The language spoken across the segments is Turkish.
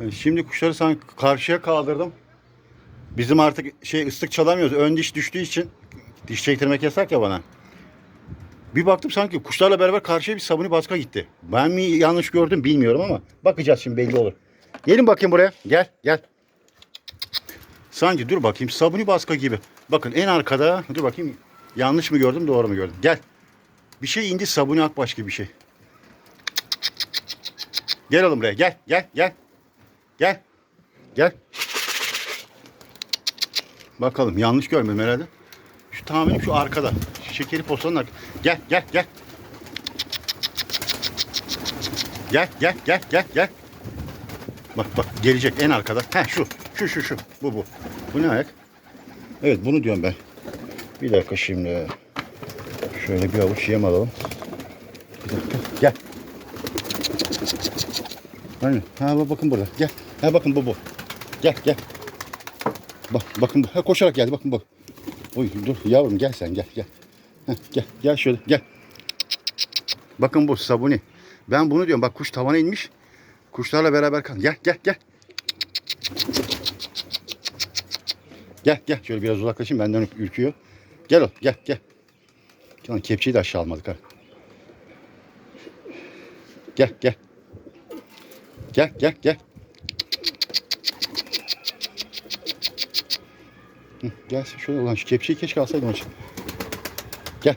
E, Şimdi kuşları sanki karşıya kaldırdım. Bizim artık şey ıslık çalamıyoruz. Ön diş düştüğü için diş çektirmek yasak ya bana. Bir baktım sanki kuşlarla beraber karşıya bir sabuni baska gitti. Ben mi yanlış gördüm bilmiyorum ama bakacağız şimdi belli olur. Gelin bakayım buraya. Gel gel. Sanki dur bakayım sabuni baska gibi. Bakın en arkada dur bakayım yanlış mı gördüm doğru mu gördüm. Gel. Bir şey indi sabuni akbaş gibi bir şey. Gel oğlum buraya gel gel gel. Gel. Gel. Bakalım yanlış görmedim herhalde. Şu tahminim şu arkada. Şu şekeri postanın arkada. Gel gel gel. Gel gel gel gel gel. Bak bak gelecek en arkada. Heh şu. Şu şu şu. Bu bu. Bu ne ayak? Evet bunu diyorum ben. Bir dakika şimdi. Şöyle bir avuç yem alalım. Bir dakika. Gel. Aynen. Ha bak- bakın burada. Gel. Ha bakın bu bu. Gel gel. Bak bakın. Ha koşarak geldi bakın bu. Oy dur yavrum gel sen gel gel. Heh, gel gel şöyle gel. Bakın bu sabuni. Ben bunu diyorum bak kuş tavana inmiş. Kuşlarla beraber kal. Gel gel gel. Gel gel şöyle biraz uzaklaşayım benden ürküyor. Gel o gel gel. Lan kepçeyi de aşağı almadık ha. Gel gel. Gel gel gel. Hı, gel şöyle ulan şu kepçeyi keşke alsaydım açık. Gel.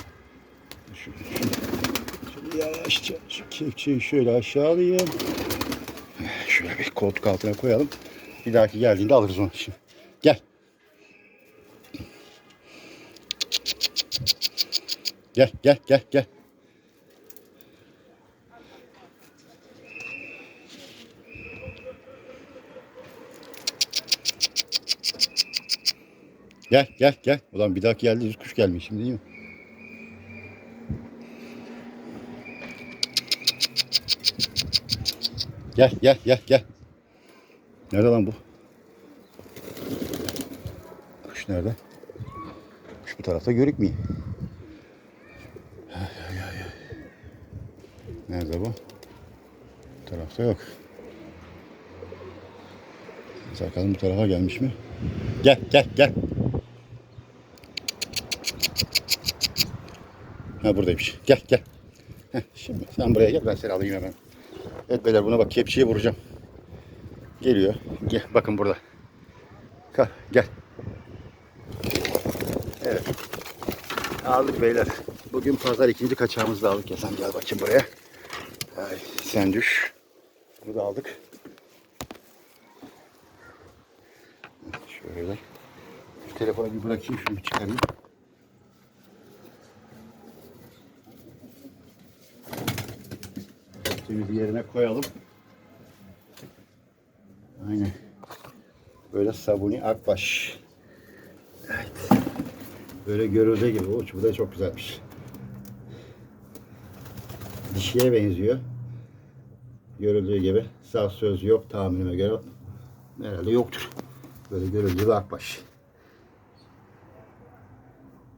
Şu, şu, yavaşça şu kepçeyi şöyle aşağı alayım. Şöyle bir koltuk altına koyalım. Bir dahaki geldiğinde alırız onu şimdi. Gel. Gel gel gel gel. Gel gel gel. Ulan bir dahaki geldi yüz kuş gelmiş şimdi değil mi? Gel gel gel gel. Nerede lan bu? Kuş nerede? Kuş bu tarafta ay, ay. Nerede bu? Bu tarafta yok. Bakalım bu tarafa gelmiş mi? Gel gel gel. Ha buradaymış. Gel gel. Heh, şimdi sen buraya gel ben seni alayım hemen. Evet beyler buna bak kepçeye vuracağım. Geliyor. Gel bakın burada. Gel gel. Evet. Aldık beyler. Bugün pazar ikinci kaçağımızı da aldık ya. Sen gel bakayım buraya. Ay, sen düş. Bunu da aldık. Şöyle. Telefonu bir bırakayım şunu çıkarayım. Bir yerine koyalım. Aynen. Böyle sabuni akbaş. Evet. Böyle görüldüğü gibi. Uç bu da çok güzelmiş. Dişiye benziyor. Görüldüğü gibi. Sağ söz yok tahminime göre. Herhalde yoktur. Böyle görüldüğü bir akbaş.